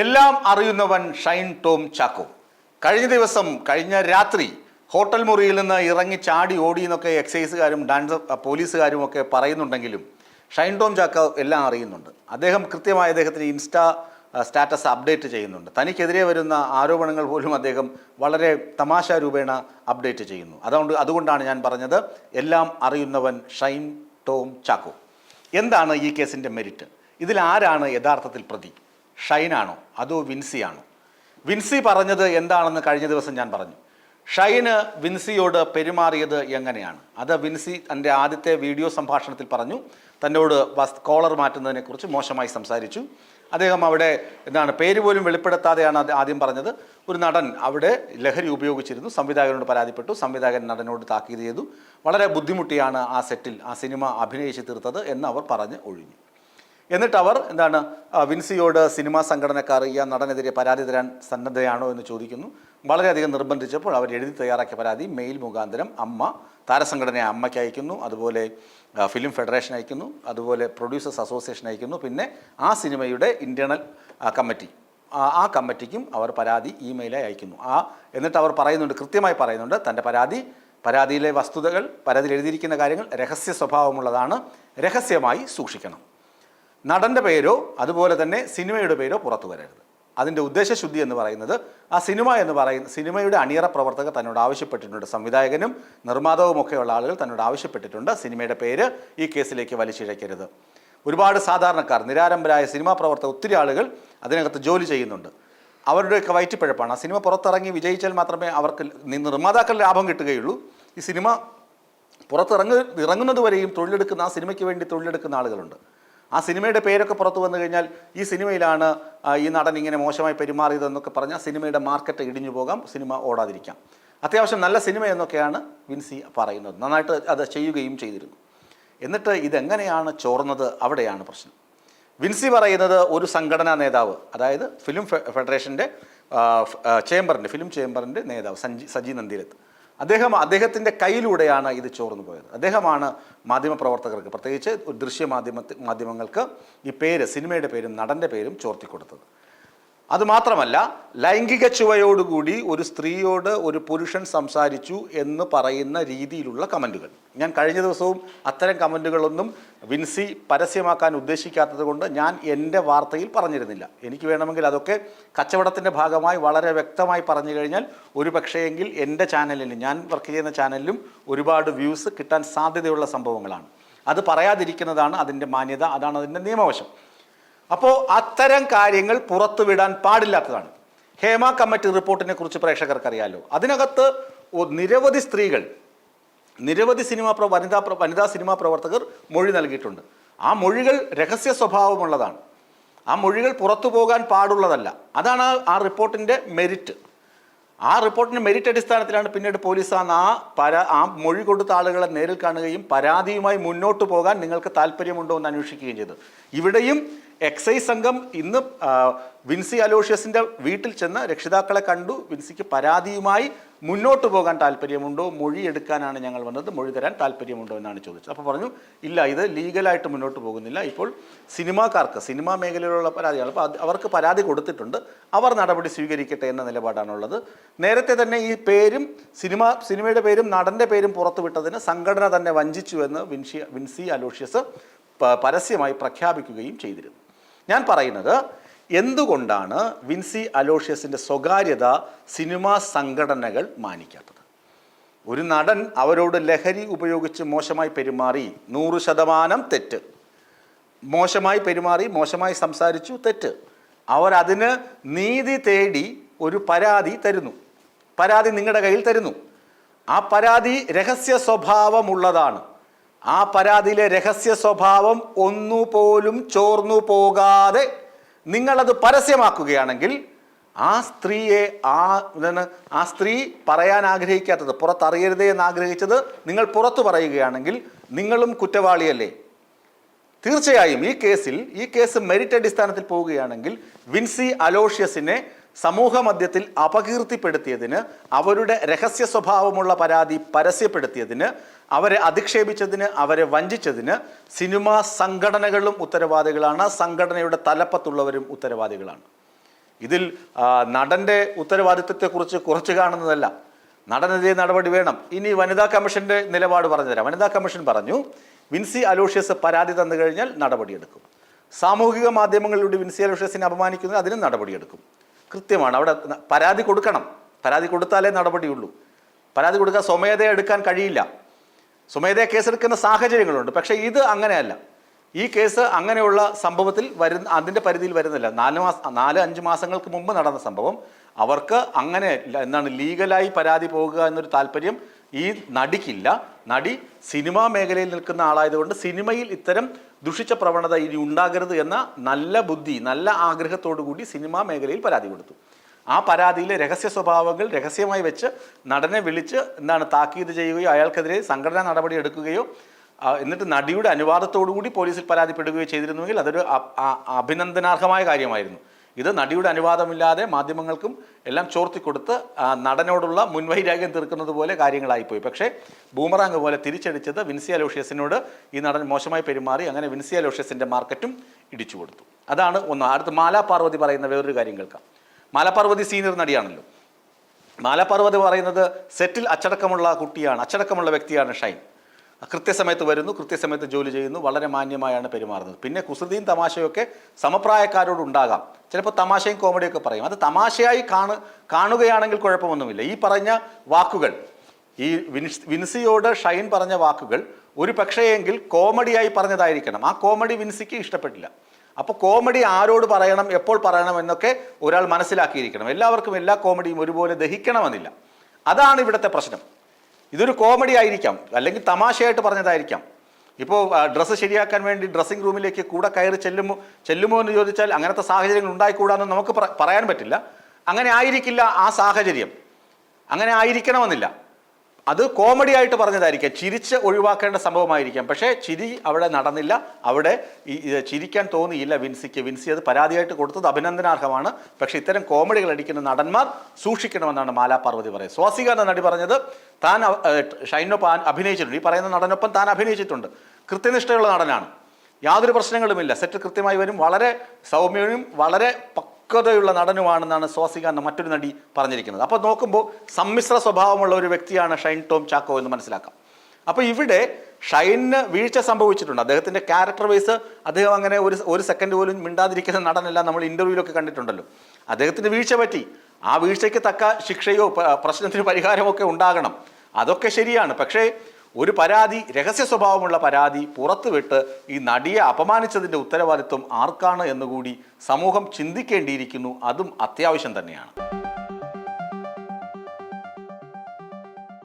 എല്ലാം അറിയുന്നവൻ ഷൈൻ ടോം ചാക്കോ. കഴിഞ്ഞ ദിവസം കഴിഞ്ഞ രാത്രി ഹോട്ടൽ മുറിയിൽ നിന്ന് ഇറങ്ങി ചാടി ഓടി എന്നൊക്കെ എക്സൈസുകാരും ഡാൻസ് പോലീസുകാരും ഒക്കെ പറയുന്നുണ്ടെങ്കിലും ഷൈൻ ടോം ചാക്കോ എല്ലാം അറിയുന്നുണ്ട്. അദ്ദേഹം കൃത്യമായി അദ്ദേഹത്തിന് ഇൻസ്റ്റാ സ്റ്റാറ്റസ് അപ്ഡേറ്റ് ചെയ്യുന്നുണ്ട്. തനിക്കെതിരെ വരുന്ന ആരോപണങ്ങൾ പോലും അദ്ദേഹം വളരെ തമാശ രൂപേണ അപ്ഡേറ്റ് ചെയ്യുന്നു. അതുകൊണ്ട് അതുകൊണ്ടാണ് ഞാൻ പറഞ്ഞത് എല്ലാം അറിയുന്നവൻ ഷൈൻ ടോം ചാക്കോ. എന്താണ് ഈ കേസിന്റെ മെരിറ്റ്? ഇതിൽ ആരാണ് യഥാർത്ഥത്തിൽ പ്രതി? ഷൈനാണോ? അതോ വിൻസിയാണോ? വിൻസി പറഞ്ഞത് എന്താണെന്ന് കഴിഞ്ഞ ദിവസം ഞാൻ പറഞ്ഞു. ഷൈന് വിൻസിയോട് പെരുമാറിയത് എങ്ങനെയാണ്? അത് വിൻസി തന്റെ ആദ്യത്തെ വീഡിയോ സംഭാഷണത്തിൽ പറഞ്ഞു. തന്നോട് വസ് കോളർ മാറ്റുന്നതിനെക്കുറിച്ച് മോശമായി സംസാരിച്ചു. അദ്ദേഹം അവിടെ എന്താണ് പേര് പോലും വെളിപ്പെടുത്താതെയാണ് അത് ആദ്യം പറഞ്ഞത്. ഒരു നടൻ അവിടെ ലഹരി ഉപയോഗിച്ചിരുന്നു. സംവിധായകനോട് പരാതിപ്പെട്ടു. സംവിധായകൻ നടനോട് താക്കീത് ചെയ്തു. വളരെ ബുദ്ധിമുട്ടിയാണ് ആ സെറ്റിൽ ആ സിനിമ അഭിനയിച്ച് തീർത്തത് എന്ന് അവർ പറഞ്ഞ് ഒഴിഞ്ഞു. എന്നിട്ട് അവർ എന്താണ് വിൻസിയോട് സിനിമാ സംഘടനക്കാർ ഈ നടനെതിരെ പരാതി തരാൻ സന്നദ്ധയാണോ എന്ന് ചോദിക്കുന്നു. വളരെയധികം നിർബന്ധിച്ചപ്പോൾ അവർ എഴുതി തയ്യാറാക്കിയ പരാതി മെയിൽ മുഖാന്തരം അമ്മ താരസംഘടനയെ അമ്മയ്ക്ക് അയക്കുന്നു അതുപോലെ ഫിലിം ഫെഡറേഷൻ അയക്കുന്നു അതുപോലെ പ്രൊഡ്യൂസേഴ്സ് അസോസിയേഷൻ അയക്കുന്നു പിന്നെ ആ സിനിമയുടെ ഇന്റേണൽ കമ്മിറ്റി ആ കമ്മിറ്റിക്കും അവർ പരാതി ഇമെയിലായി അയക്കുന്നു. ആ എന്നിട്ട് അവർ പറയുന്നുണ്ട് കൃത്യമായി പറയുന്നുണ്ട് തന്റെ പരാതി പരാതിയിലെ വസ്തുതകൾ പരാതിയിൽ എഴുതിയിരിക്കുന്ന കാര്യങ്ങൾ രഹസ്യ സ്വഭാവമുള്ളതാണ് രഹസ്യമായി സൂക്ഷിക്കണം. നടന്റെ പേരോ അതുപോലെ തന്നെ സിനിമയുടെ പേരോ പുറത്തു വരരുത്. അതിന്റെ ഉദ്ദേശശുദ്ധി എന്ന് പറയുന്നത് ആ സിനിമ എന്ന് പറയുന്ന സിനിമയുടെ അണിയറ പ്രവർത്തകർ തന്നോട് ആവശ്യപ്പെട്ടിട്ടുണ്ട്. സംവിധായകനും നിർമ്മാതാവും ഒക്കെയുള്ള ആളുകൾ തന്നോട് ആവശ്യപ്പെട്ടിട്ടുണ്ട് സിനിമയുടെ പേര് ഈ കേസിലേക്ക് വലിച്ചിഴക്കരുത് ഒരുപാട് സാധാരണക്കാർ നിരാരംഭരായ സിനിമാ പ്രവർത്തകർ ഒത്തിരി ആളുകൾ അതിനകത്ത് ജോലി ചെയ്യുന്നുണ്ട്. അവരുടെയൊക്കെ വയറ്റിപ്പിഴപ്പാണ്. ആ സിനിമ പുറത്തിറങ്ങി വിജയിച്ചാൽ മാത്രമേ അവർക്ക് നിർമ്മാതാക്കൾ ലാഭം കിട്ടുകയുള്ളൂ. ഈ സിനിമ പുറത്തിറങ്ങ ഇറങ്ങുന്നത് വരെയും തൊഴിലെടുക്കുന്ന ആ സിനിമയ്ക്ക് വേണ്ടി തൊഴിലെടുക്കുന്ന ആളുകളുണ്ട്. ആ സിനിമയുടെ പേരൊക്കെ പുറത്തു വന്നു കഴിഞ്ഞാൽ ഈ സിനിമയിലാണ് ഈ നടൻ ഇങ്ങനെ മോശമായി പെരുമാറിയതെന്നൊക്കെ പറഞ്ഞാൽ സിനിമയുടെ മാർക്കറ്റ് ഇടിഞ്ഞു പോകാം സിനിമ ഓടാതിരിക്കാം. അത്യാവശ്യം നല്ല സിനിമ എന്നൊക്കെയാണ് വിൻസി പറയുന്നത്. നന്നായിട്ട് അത് ചെയ്യുകയും ചെയ്തിരുന്നു. എന്നിട്ട് ഇതെങ്ങനെയാണ് ചോർന്നത്? അവിടെയാണ് പ്രശ്നം. വിൻസി പറയുന്നത് ഒരു സംഘടനാ നേതാവ് അതായത് ഫിലിം ഫെഡറേഷന്റെ ചേംബറിന്റെ ഫിലിം ചേംബറിന്റെ നേതാവ് സഞ്ജി സജി നന്ദിരത്ത്. അദ്ദേഹം അദ്ദേഹത്തിന്റെ കയ്യിലൂടെയാണ് ഇത് ചോർന്നു പോയത്. അദ്ദേഹമാണ് മാധ്യമപ്രവർത്തകർക്ക് പ്രത്യേകിച്ച് ദൃശ്യ മാധ്യമ മാധ്യമങ്ങൾക്ക് ഈ പേര് സിനിമയുടെ പേരും നടന്റെ പേരും ചോർത്തിക്കൊടുത്തത്. അതുമാത്രമല്ല ലൈംഗിക ചുവയോടുകൂടി ഒരു സ്ത്രീയോട് ഒരു പുരുഷൻ സംസാരിച്ചു എന്ന് പറയുന്ന രീതിയിലുള്ള കമന്റുകൾ. ഞാൻ കഴിഞ്ഞ ദിവസവും അത്തരം കമന്റുകളൊന്നും വിൻസി പരസ്യമാക്കാൻ ഉദ്ദേശിക്കാത്തത് കൊണ്ട് ഞാൻ എന്റെ വാർത്തയിൽ പറഞ്ഞിരുന്നില്ല. എനിക്ക് വേണമെങ്കിൽ അതൊക്കെ കച്ചവടത്തിന്റെ ഭാഗമായി വളരെ വ്യക്തമായി പറഞ്ഞു കഴിഞ്ഞാൽ ഒരു പക്ഷേയെങ്കിൽ എന്റെ ചാനലിലും ഞാൻ വർക്ക് ചെയ്യുന്ന ചാനലിലും ഒരുപാട് വ്യൂസ് കിട്ടാൻ സാധ്യതയുള്ള സംഭവങ്ങളാണ്. അത് പറയാതിരിക്കുന്നതാണ് അതിന്റെ മാന്യത അതാണ് അതിന്റെ നിയമവശം. അപ്പോൾ അത്തരം കാര്യങ്ങൾ പുറത്തുവിടാൻ പാടില്ലാത്തതാണ്. ഹേമ കമ്മിറ്റി റിപ്പോർട്ടിനെ കുറിച്ച് പ്രേക്ഷകർക്ക് അറിയാലോ അതിനകത്ത് നിരവധി സ്ത്രീകൾ നിരവധി സിനിമാ പ്ര വനിതാ വനിതാ സിനിമാ പ്രവർത്തകർ മൊഴി നൽകിയിട്ടുണ്ട്. ആ മൊഴികൾ രഹസ്യ സ്വഭാവമുള്ളതാണ്. ആ മൊഴികൾ പുറത്തു പോകാൻ പാടുള്ളതല്ല. അതാണ് ആ- റിപ്പോർട്ടിന്റെ മെരിറ്റ്. ആ റിപ്പോർട്ടിന്റെ മെരിറ്റ് അടിസ്ഥാനത്തിലാണ് പിന്നീട് പോലീസ് ആ പരാ ആ മൊഴി കൊടുത്ത ആളുകളെ നേരിൽ കാണുകയും പരാതിയുമായി മുന്നോട്ട് പോകാൻ നിങ്ങൾക്ക് താല്പര്യമുണ്ടോ എന്ന് അന്വേഷിക്കുകയും ചെയ്തു ഇവിടെയും എക്സൈസ് സംഘം ഇന്ന് വിൻസി അലോഷ്യസിന്റെ വീട്ടിൽ ചെന്ന് രക്ഷിതാക്കളെ കണ്ടു. വിൻസിക്ക് പരാതിയുമായി മുന്നോട്ട് പോകാൻ താല്പര്യമുണ്ടോ മൊഴി എടുക്കാനാണ് ഞങ്ങൾ വന്നത്. മൊഴി തരാൻ താല്പര്യമുണ്ടോ എന്നാണ് ചോദിച്ചത്. അപ്പോൾ പറഞ്ഞു ഇല്ല ഇത് ലീഗലായിട്ട് മുന്നോട്ട് പോകുന്നില്ല. ഇപ്പോൾ സിനിമാക്കാർക്ക് സിനിമാ മേഖലയിലുള്ള പരാതിയാണ്. അപ്പോൾ അവർക്ക് പരാതി കൊടുത്തിട്ടുണ്ട്. അവർ നടപടി സ്വീകരിക്കട്ടെ എന്ന നിലപാടാണുള്ളത്. നേരത്തെ തന്നെ ഈ പേരും സിനിമ സിനിമയുടെ പേരും നടന്റെ പേരും പുറത്തുവിട്ടതിന് സംഘടന തന്നെ വഞ്ചിച്ചു എന്ന് വിൻഷി വിൻസി അലോഷ്യസ് പരസ്യമായി പ്രഖ്യാപിക്കുകയും ചെയ്തിരുന്നു. ഞാൻ പറയുന്നത് എന്തുകൊണ്ടാണ് വിൻസി അലോഷ്യസിന്റെ സ്വകാര്യത സിനിമാ സംഘടനകൾ മാനിക്കാത്തത്? ഒരു നടൻ അവരോട് ലഹരി ഉപയോഗിച്ച് മോശമായി പെരുമാറി നൂറ് ശതമാനം തെറ്റ്. മോശമായി പെരുമാറി മോശമായി സംസാരിച്ചു തെറ്റ്. അവരതിന് നീതി തേടി ഒരു പരാതി തരുന്നു. പരാതി നിങ്ങളുടെ കയ്യിൽ തരുന്നു. ആ പരാതി രഹസ്യ സ്വഭാവമുള്ളതാണ്. ആ പരാതിയിലെ രഹസ്യ സ്വഭാവം ഒന്നുപോലും ചോർന്നു പോകാതെ നിങ്ങളത് പരസ്യമാക്കുകയാണെങ്കിൽ ആ സ്ത്രീയെ ആ ആ സ്ത്രീ പറയാൻ ആഗ്രഹിക്കാത്തത് പുറത്തറിയരുതേ എന്ന് ആഗ്രഹിച്ചത് നിങ്ങൾ പുറത്തു പറയുകയാണെങ്കിൽ നിങ്ങളും കുറ്റവാളിയല്ലേ? തീർച്ചയായും ഈ കേസിൽ ഈ കേസ് മെറിറ്റ് അടിസ്ഥാനത്തിൽ പോവുകയാണെങ്കിൽ വിൻസി അലോഷ്യസിനെ സമൂഹ മധ്യത്തിൽ അപകീർത്തിപ്പെടുത്തിയതിന് അവരുടെ രഹസ്യ സ്വഭാവമുള്ള പരാതി പരസ്യപ്പെടുത്തിയതിന് അവരെ അധിക്ഷേപിച്ചതിന് അവരെ വഞ്ചിച്ചതിന് സിനിമാ സംഘടനകളും ഉത്തരവാദികളാണ് സംഘടനയുടെ തലപ്പത്തുള്ളവരും ഉത്തരവാദികളാണ്. ഇതിൽ നടന്റെ ഉത്തരവാദിത്വത്തെക്കുറിച്ച് കുറച്ച് കാണുന്നതല്ല. നടനെതിരെ നടപടി വേണം. ഇനി വനിതാ കമ്മീഷന്റെ നിലപാട് പറഞ്ഞുതരാം. വനിതാ കമ്മീഷൻ പറഞ്ഞു വിൻസി അലോഷ്യസ് പരാതി തന്നു കഴിഞ്ഞാൽ നടപടിയെടുക്കും. സാമൂഹിക മാധ്യമങ്ങളിലൂടെ വിൻസി അലോഷ്യസിനെ അപമാനിക്കുന്നത് അതിനും നടപടിയെടുക്കും. കൃത്യമാണ്. അവിടെ പരാതി കൊടുക്കണം. പരാതി കൊടുത്താലേ നടപടിയുള്ളൂ. പരാതി കൊടുക്കാൻ സ്വമേധയ എടുക്കാൻ കഴിയില്ല. സ്വമേധയ കേസെടുക്കുന്ന സാഹചര്യങ്ങളുണ്ട്. പക്ഷേ ഇത് അങ്ങനെയല്ല. ഈ കേസ് അങ്ങനെയുള്ള സംഭവത്തിൽ വരുന്ന അതിന്റെ പരിധിയിൽ വരുന്നില്ല. നാല് മാസം നാല് അഞ്ച് മാസങ്ങൾക്ക് മുമ്പ് നടന്ന സംഭവം. അവർക്ക് അങ്ങനെ എന്താണ് ലീഗലായി പരാതി പോകുക എന്നൊരു താല്പര്യം ഈ നടിക്കില്ല. നടി സിനിമാ മേഖലയിൽ നിൽക്കുന്ന ആളായതുകൊണ്ട് സിനിമയിൽ ഇത്തരം ദുഷിച്ച പ്രവണത ഇനി ഉണ്ടാകരുത് എന്ന നല്ല ബുദ്ധി നല്ല ആഗ്രഹത്തോടു കൂടി സിനിമാ മേഖലയിൽ പരാതി കൊടുത്തു. ആ പരാതിയിലെ രഹസ്യ സ്വഭാവങ്ങൾ രഹസ്യമായി വെച്ച് നടനെ വിളിച്ച് എന്താണ് താക്കീത് ചെയ്യുകയോ അയാൾക്കെതിരെ സംഘടനാ നടപടി എടുക്കുകയോ എന്നിട്ട് നടിയുടെ അനുവാദത്തോടു കൂടി പോലീസിൽ പരാതിപ്പെടുകയോ ചെയ്തിരുന്നുവെങ്കിൽ അതൊരു അഭിനന്ദനാർഹമായ കാര്യമായിരുന്നു. ഇത് നടിയുടെ അനുവാദമില്ലാതെ മാധ്യമങ്ങൾക്കും എല്ലാം ചോർത്തിക്കൊടുത്ത് നടനോടുള്ള മുൻവൈരാഗ്യം തീർക്കുന്നത് പോലെ കാര്യങ്ങളായിപ്പോയി. പക്ഷേ ബൂമറാങ് പോലെ തിരിച്ചടിച്ചത് വിൻസി അലോഷ്യസിനോട് ഈ നടൻ മോശമായി പെരുമാറി അങ്ങനെ വിൻസി അലോഷ്യസിന്റെ മാർക്കറ്റും ഇടിച്ചു കൊടുത്തു. അതാണ് ഒന്ന്. അടുത്ത് മാലാ പാർവതി പറയുന്ന വേറൊരു കാര്യം കേൾക്കാം. മാലാ പാർവതി സീനിയർ നടിയാണല്ലോ. മാലാപാർവതി പറയുന്നത് സെറ്റിൽ അച്ചടക്കമുള്ള കുട്ടിയാണ് അച്ചടക്കമുള്ള വ്യക്തിയാണ് ഷൈൻ. കൃത്യസമയത്ത് വരുന്നു കൃത്യസമയത്ത് ജോലി ചെയ്യുന്നു വളരെ മാന്യമായാണ് പെരുമാറുന്നത്. പിന്നെ കുസൃതിയും തമാശയൊക്കെ സമപ്രായക്കാരോട് ഉണ്ടാകാം. ചിലപ്പോൾ തമാശയും കോമഡിയൊക്കെ പറയും. അത് തമാശയായി കാണ കാണുകയാണെങ്കിൽ കുഴപ്പമൊന്നുമില്ല. ഈ പറഞ്ഞ വാക്കുകൾ ഈ വിൻസ് വിൻസിയോട് ഷൈൻ പറഞ്ഞ വാക്കുകൾ ഒരു പക്ഷേയെങ്കിൽ കോമഡിയായി പറഞ്ഞതായിരിക്കണം. ആ കോമഡി വിൻസിക്ക് ഇഷ്ടപ്പെട്ടില്ല. അപ്പോൾ കോമഡി ആരോട് പറയണം എപ്പോൾ പറയണം എന്നൊക്കെ ഒരാൾ മനസ്സിലാക്കിയിരിക്കണം. എല്ലാവർക്കും എല്ലാ കോമഡിയും ഒരുപോലെ ദഹിക്കണമെന്നില്ല. അതാണ് ഇവിടുത്തെ പ്രശ്നം. ഇതൊരു കോമഡി ആയിരിക്കാം. അല്ലെങ്കിൽ തമാശയായിട്ട് പറഞ്ഞതായിരിക്കാം. ഇപ്പോൾ ഡ്രസ്സ് ശരിയാക്കാൻ വേണ്ടി ഡ്രസ്സിംഗ് റൂമിലേക്ക് കൂടെ കയറി ചെല്ലുമോ ചെല്ലുമോ എന്ന് ചോദിച്ചാൽ അങ്ങനത്തെ സാഹചര്യങ്ങൾ ഉണ്ടായിക്കൂടാന്ന് നമുക്ക് പറയാൻ പറ്റില്ല. അങ്ങനെ ആയിരിക്കില്ല ആ സാഹചര്യം. അങ്ങനെ ആയിരിക്കണമെന്നില്ല. അത് കോമഡി ആയിട്ട് പറഞ്ഞതായിരിക്കാം. ചിരിച്ച് ഒഴിവാക്കേണ്ട സംഭവമായിരിക്കാം. പക്ഷേ ചിരി അവിടെ നടന്നില്ല. അവിടെ ഈ ചിരിക്കാൻ തോന്നിയില്ല വിൻസിക്ക്. വിൻസി അത് പരാതിയായിട്ട് കൊടുത്തത് അഭിനന്ദനാർഹമാണ്. പക്ഷേ ഇത്തരം കോമഡികൾ അടിക്കുന്ന നടന്മാർ സൂക്ഷിക്കണമെന്നാണ് മാലാ പാർവതി പറയുന്നത്. സ്വാസിക എന്ന നടി പറഞ്ഞത് താൻ ഷൈനൊപ്പം അഭിനയിച്ചിട്ടുണ്ട്. ഈ പറയുന്ന നടനൊപ്പം താൻ അഭിനയിച്ചിട്ടുണ്ട്. കൃത്യനിഷ്ഠയുള്ള നടനാണ്. യാതൊരു പ്രശ്നങ്ങളുമില്ല. സെറ്റ് കൃത്യമായി വരും. വളരെ സൗമ്യനും വളരെ പക്വതയുള്ള നടനുമാണെന്നാണ് സ്വാസിക എന്ന മറ്റൊരു നടി പറഞ്ഞിരിക്കുന്നത്. അപ്പോൾ നോക്കുമ്പോൾ സമ്മിശ്ര സ്വഭാവമുള്ള ഒരു വ്യക്തിയാണ് ഷൈൻ ടോം ചാക്കോ എന്ന് മനസ്സിലാക്കാം. അപ്പോൾ ഇവിടെ ഷൈനിന് വീഴ്ച സംഭവിച്ചിട്ടുണ്ട്. അദ്ദേഹത്തിന്റെ ക്യാരക്ടർ വൈസ് അദ്ദേഹം അങ്ങനെ ഒരു ഒരു സെക്കൻഡ് പോലും മിണ്ടാതിരിക്കുന്ന നടനല്ല നമ്മൾ ഇന്റർവ്യൂവിലൊക്കെ കണ്ടിട്ടുണ്ടല്ലോ. അദ്ദേഹത്തിന് വീഴ്ച പറ്റി. ആ വീഴ്ചയ്ക്ക് തക്ക ശിക്ഷയോ പ്രശ്നത്തിന് പരിഹാരമൊക്കെ ഉണ്ടാകണം. അതൊക്കെ ശരിയാണ്. പക്ഷേ ഒരു പരാതി രഹസ്യ സ്വഭാവമുള്ള പരാതി പുറത്തുവിട്ട് ഈ നടിയെ അപമാനിച്ചതിന്റെ ഉത്തരവാദിത്വം ആർക്കാണ് എന്നുകൂടി സമൂഹം ചിന്തിക്കേണ്ടിയിരിക്കുന്നു. അതും അത്യാവശ്യം തന്നെയാണ്.